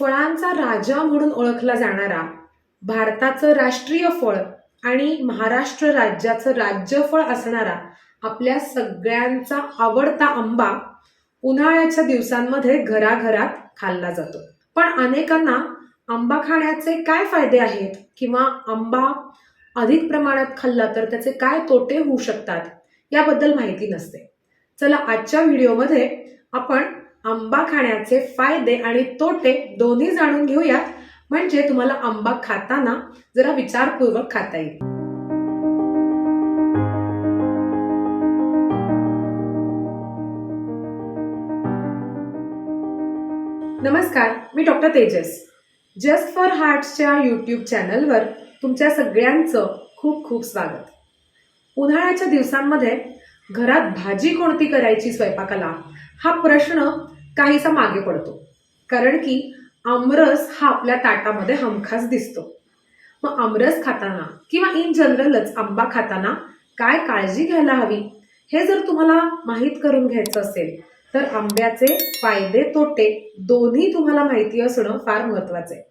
फळांचा राजा म्हणून ओळखला जाणारा भारताचं राष्ट्रीय फळ आणि महाराष्ट्र राज्याचं राज्यफळ असणारा आपल्या सगळ्यांचा आवडता आंबा उन्हाळ्याच्या दिवसांमध्ये घराघरात खाल्ला जातो. पण अनेकांना आंबा खाण्याचे काय फायदे आहेत किंवा आंबा अधिक प्रमाणात खाल्ला तर त्याचे काय तोटे होऊ शकतात याबद्दल माहिती नसते. चला आजच्या व्हिडिओमध्ये आपण आंबा खाण्याचे फायदे आणि तोटे दोन्ही जाणून घेऊयात. म्हणजे तुम्हाला आंबा खाताना जरा विचारपूर्वक खाता येईल. नमस्कार मी डॉक्टर तेजस. जस्ट फॉर हार्ट्सच्या यूट्यूब चॅनलवर तुमच्या सगळ्यांचं खूप खूप स्वागत. उन्हाळ्याच्या दिवसांमध्ये घरात भाजी कोणती करायची स्वयंपाकाला? हा प्रश्न काहीसा मागे पडतो. कारण की आमरस हा आपल्या ताटामध्ये हमखास दिसतो. मग आमरस खाताना किंवा इन जनरलच आंबा खाताना काय काळजी घ्यायला हवी? हे जर तुम्हाला माहीत करून घ्यायचं असेल तर आंब्याचे फायदे तोटे दोन्ही तुम्हाला माहिती असणं फार महत्वाचं आहे.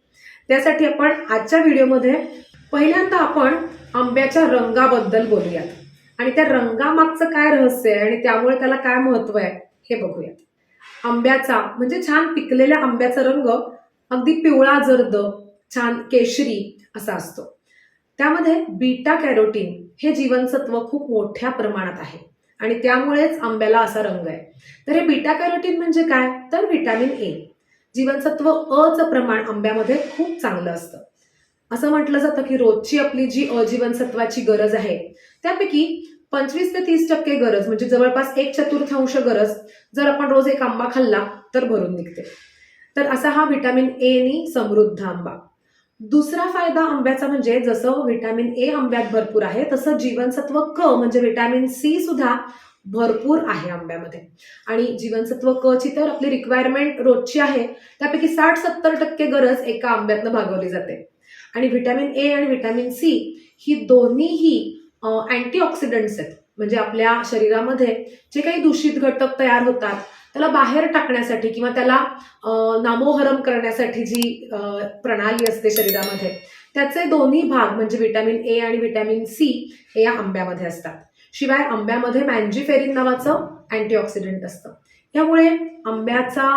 त्यासाठी आपण आजच्या व्हिडिओमध्ये पहिल्यांदा आपण आंब्याच्या रंगाबद्दल बोलूयात. आणि त्या रंगामागचं काय रहस्य आहे आणि त्यामुळे त्याला काय महत्त्व आहे हे बघूयात. आंब्याचा म्हणजे छान पिकलेल्या आंब्याचा रंग अगदी पिवळा जर्द छान केशरी असा असतो. त्यामध्ये बीटा कॅरोटीन हे जीवनसत्व खूप मोठ्या प्रमाणात आहे आणि त्यामुळेच आंब्याला असा रंग आहे. तर हे बीटा कॅरोटीन म्हणजे काय? तर व्हिटॅमिन ए. जीवनसत्व अचं प्रमाण आंब्यामध्ये खूप चांगलं असतं. असं म्हटलं जातं की रोजची आपली जी अजीवनसत्वाची गरज आहे त्यापैकी पंचवीस ते तीस टक्के गरज म्हणजे जवळपास एक चतुर्थांश गरज जर आपण रोज एक आंबा खाल्ला तर भरून निघते. तर असा हा व्हिटॅमिन ए नी समृद्ध आंबा. दुसरा फायदा आंब्याचा म्हणजे जसं व्हिटॅमिन ए आंब्यात भरपूर आहे तसं जीवनसत्व क म्हणजे व्हिटॅमिन सी सुद्धा भरपूर आहे आंब्यामध्ये. आणि जीवनसत्व क ची तर आपली रिक्वायरमेंट रोजची आहे त्यापैकी साठ सत्तर टक्के गरज एका आंब्यातनं भागवली जाते. आणि व्हिटॅमिन ए आणि व्हिटॅमिन सी ही दोन्हीही अँटीऑक्सिडंट्स आहेत. म्हणजे आपल्या शरीरामध्ये जे काही दूषित घटक तयार होतात त्याला बाहेर टाकण्यासाठी किंवा त्याला नामोहरम करण्यासाठी जी प्रणाली असते शरीरामध्ये त्याचे दोन्ही भाग म्हणजे व्हिटॅमिन ए आणि व्हिटॅमिन सी हे या आंब्यामध्ये असतात. शिवाय आंब्यामध्ये मॅन्जिफेरिन नावाचं अँटीऑक्सिडंट असतं. त्यामुळे आंब्याचा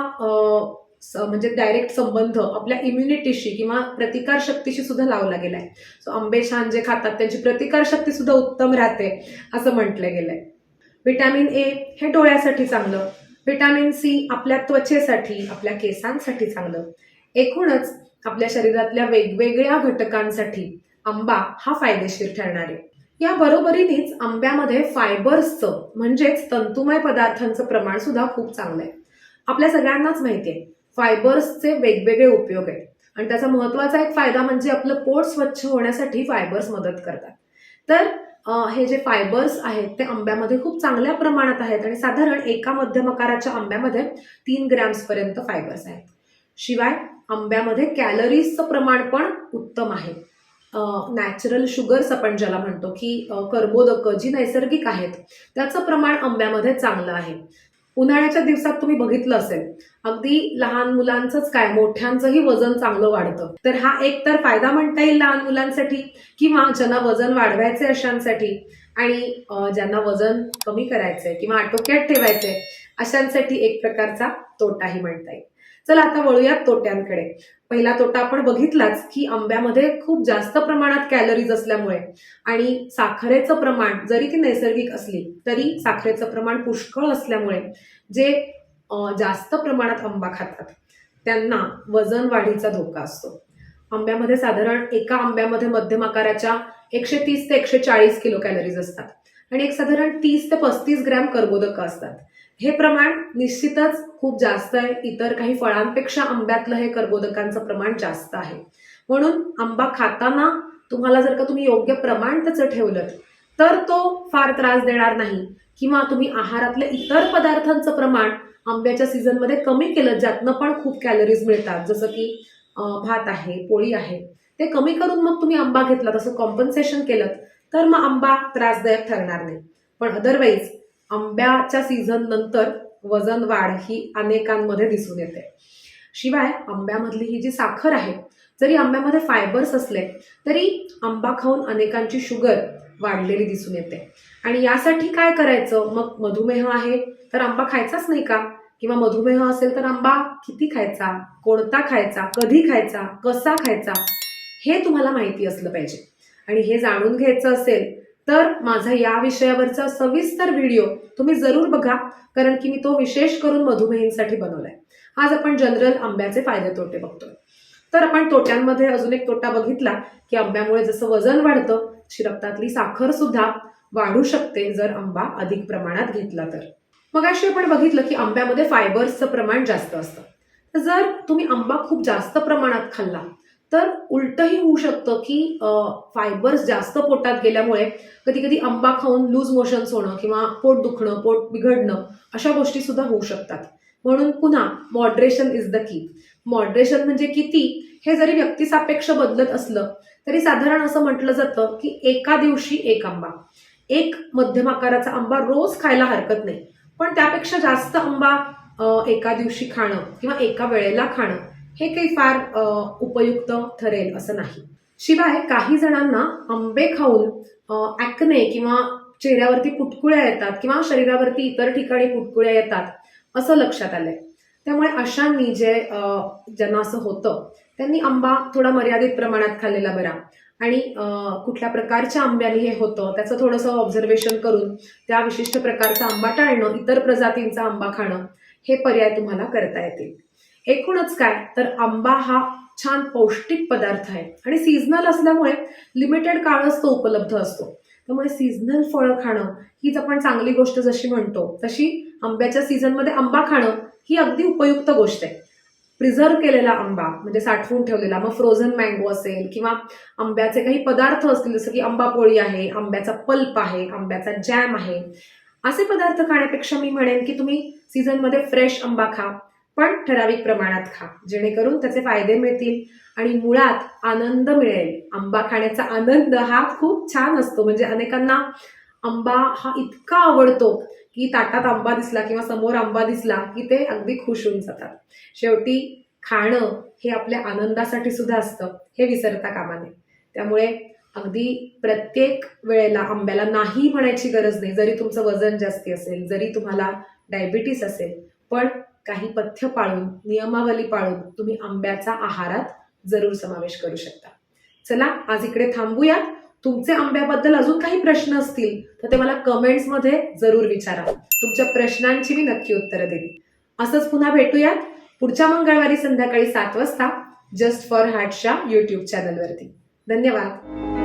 म्हणजे डायरेक्ट संबंध आपल्या इम्युनिटीशी किंवा प्रतिकार शक्तीशी सुद्धा लावला गेलाय. सो आंबे छान जे खातात त्यांची प्रतिकार शक्ती सुद्धा उत्तम राहते असं म्हटलं गेलंय. व्हिटॅमिन ए हे डोळ्यासाठी चांगलं. व्हिटॅमिन सी आपल्या त्वचेसाठी आपल्या केसांसाठी चांगलं. एकूणच आपल्या शरीरातल्या वेगवेगळ्या घटकांसाठी आंबा हा फायदेशीर ठरणार आहे. या बरोबरीनेच आंब्यामध्ये फायबर्सचं म्हणजेच तंतुमय पदार्थांचं प्रमाण सुद्धा खूप चांगलं आहे आपल्या सगळ्यांनाच माहिती आहे फायबर्सचे वेगवेगळे उपयोग आहेत. आणि त्याचा महत्त्वाचा एक फायदा म्हणजे आपलं पोट स्वच्छ होण्यासाठी फायबर्स मदत करतात. तर हे जे फायबर्स आहेत ते आंब्यामध्ये खूप चांगल्या प्रमाणात आहेत आणि साधारण एका मध्यम आकाराच्या आंब्यामध्ये तीन ग्रॅम्स पर्यंत फायबर्स आहेत. शिवाय आंब्यामध्ये कॅलरीजचं प्रमाण पण उत्तम आहे. नॅचरल शुगर्स आपण ज्याला म्हणतो की कर्बोदक कर्बोदकं जी नैसर्गिक आहेत त्याचं प्रमाण आंब्यामध्ये चांगलं आहे. उन्हाळ्याच्या दिवसात तुम्ही बघितलं असेल अगदी लहान मुलांचंच काय मोठ्यांचंही वजन चांगलं वाढतं. तर हा एक तर फायदा म्हणता येईल लहान मुलांसाठी किंवा ज्यांना वजन वाढवायचे अशांसाठी आणि ज्यांना वजन कमी करायचंय किंवा आटोक्यात ठेवायचंय अशांसाठी एक प्रकारचा तोटाही म्हणता येईल. चला आता वळूयात तोट्यांकडे. पहिला तोटा आपण बघितलाच की आंब्यामध्ये खूप जास्त प्रमाणात कॅलरीज असल्यामुळे आणि साखरेचं प्रमाण जरी ती नैसर्गिक असली तरी साखरेचं प्रमाण पुष्कळ असल्यामुळे जे जास्त प्रमाणात आंबा खातात त्यांना वजन वाढीचा धोका असतो. आंब्यामध्ये साधारण एका आंब्यामध्ये मध्यम आकाराच्या एकशे तीस ते एकशे चाळीस किलो कॅलरीज असतात आणि एक साधारण तीस ते पस्तीस ग्रॅम कर्बोदक असतात. हे प्रमाण निश्चितच खूप जास्त आहे. इतर काही फळांपेक्षा आंब्यातलं हे कर्बोदकांचं प्रमाण जास्त आहे. म्हणून आंबा खाताना तुम्हाला जर का तुम्ही योग्य प्रमाण त्याचं ठेवलं तर तो फार त्रास देणार नाही. किंवा तुम्ही आहारातल्या इतर पदार्थांचं प्रमाण आंब्याच्या सीझनमध्ये कमी केलं ज्यातनं पण खूप कॅलरीज मिळतात. जसं की भात आहे पोळी आहे ते कमी करून मग तुम्ही आंबा घेतला तसं कॉम्पन्सेशन केलं तर मग आंबा त्रासदायक ठरणार नाही. पण अदरवाईज आंब्याच्या सीझन नंतर वजन वाढ ही अनेकांमध्ये दिसून येते. शिवाय आंब्यामधली ही जी साखर आहे जरी आंब्यामध्ये फायबर्स असले तरी आंबा खाऊन अनेकांची शुगर वाढलेली दिसून येते. आणि यासाठी काय करायचं? मग मधुमेह आहे तर आंबा खायचाच नाही का? किंवा मधुमेह असेल तर आंबा किती खायचा? कोणता खायचा? कधी खायचा? कसा खायचा? हे तुम्हाला माहिती असलं पाहिजे. आणि हे जाणून घ्यायचं असेल तर माझा या विषयावरचा सविस्तर व्हिडिओ तुम्ही जरूर बघा कारण की मी तो विशेष करून मधुमेहींसाठी बनवलाय. आज आपण जनरल आंब्याचे फायदे तोटे बघतोय. तर आपण तोट्यांमध्ये अजून एक तोटा बघितला की आंब्यामुळे जसं वजन वाढतं तशी रक्तातली साखर सुद्धा वाढू शकते जर आंबा अधिक प्रमाणात घेतला तर. मग अशी आपण बघितलं की आंब्यामध्ये फायबर्सचं प्रमाण जास्त असतं. तर जर तुम्ही आंबा खूप जास्त प्रमाणात खाल्ला तर उलटही होऊ शकतं की फायबर्स जास्त पोटात गेल्यामुळे कधी कधी आंबा खाऊन लूज मोशन्स होणं किंवा पोट दुखणं पोट बिघडणं अशा गोष्टी सुद्धा होऊ शकतात. म्हणून पुन्हा moderation is the key moderation म्हणजे किती? हे जरी व्यक्तिसापेक्ष बदलत असलं तरी साधारण असं म्हटलं जातं की एका दिवशी एक आंबा. एक मध्यम आकाराचा आंबा रोज खायला हरकत नाही. पण त्यापेक्षा जास्त आंबा एका दिवशी खाणं किंवा एका वेळेला खाणं हे काही फार उपयुक्त ठरेल असं नाही. शिवाय काही जणांना आंबे खाऊन ॲक्ने किंवा चेहऱ्यावरती पुटकुळ्या येतात किंवा शरीरावरती इतर ठिकाणी पुटकुळ्या येतात असं लक्षात आलंय. त्यामुळे अशांनी जे ज्यांना असं होतं त्यांनी आंबा थोडा मर्यादित प्रमाणात खाल्लेला बरा. आणि कुठल्या प्रकारच्या आंब्याने हे होतं त्याचं थोडंसं ऑब्झर्वेशन करून त्या विशिष्ट प्रकारचा आंबा टाळणं इतर प्रजातींचा आंबा खाणं हे पर्याय तुम्हाला करता येतील. एकूणच काय? तर आंबा हा छान पौष्टिक पदार्थ आहे. आणि सीझनल असल्यामुळे लिमिटेड काळच तो उपलब्ध असतो. त्यामुळे सीझनल फळं खाणं हीच आपण चांगली गोष्ट जशी म्हणतो तशी आंब्याच्या सीझनमध्ये आंबा खाणं ही अगदी उपयुक्त गोष्ट आहे. प्रिझर्व केलेला आंबा म्हणजे साठवून ठेवलेला मग फ्रोझन मँगो असेल किंवा आंब्याचे काही पदार्थ असतील जसं की आंबा पोळी आहे आंब्याचा पल्प आहे आंब्याचा जॅम आहे असे पदार्थ खाण्यापेक्षा मी म्हणेन की तुम्ही सीझनमध्ये फ्रेश आंबा खा. पण ठराविक प्रमाणात खा जेणेकरून त्याचे फायदे मिळतील आणि मुळात आनंद मिळेल. आंबा खाण्याचा आनंद हा खूप छान असतो. म्हणजे अनेकांना आंबा हा इतका आवडतो की ताटात आंबा दिसला किंवा समोर आंबा दिसला की ते अगदी खुश होऊन जातात. शेवटी खाणं हे आपल्या आनंदासाठी सुद्धा असतं. हे विसरता कामा नये. त्यामुळे अगदी प्रत्येक वेळेला आंब्याला नाही म्हणायची गरज नाही. जरी तुमचं वजन जास्ती असेल जरी तुम्हाला डायबिटीस असेल पण काही पथ्य पाळून नियमावली पाळून तुम्ही आंब्याचा आहारात जरूर समावेश करू शकता. चला आज इकडे थांबूयात. तुमचे आंब्याबद्दल अजून काही प्रश्न असतील तर ते मला कमेंट्समध्ये जरूर विचारा. तुमच्या प्रश्नांची मी नक्की उत्तरं देईन. असंच पुन्हा भेटूयात. पुढच्या मंगळवारी संध्याकाळी सात वाजता जस्ट फॉर हार्टच्या युट्यूब चॅनलवरती धन्यवाद.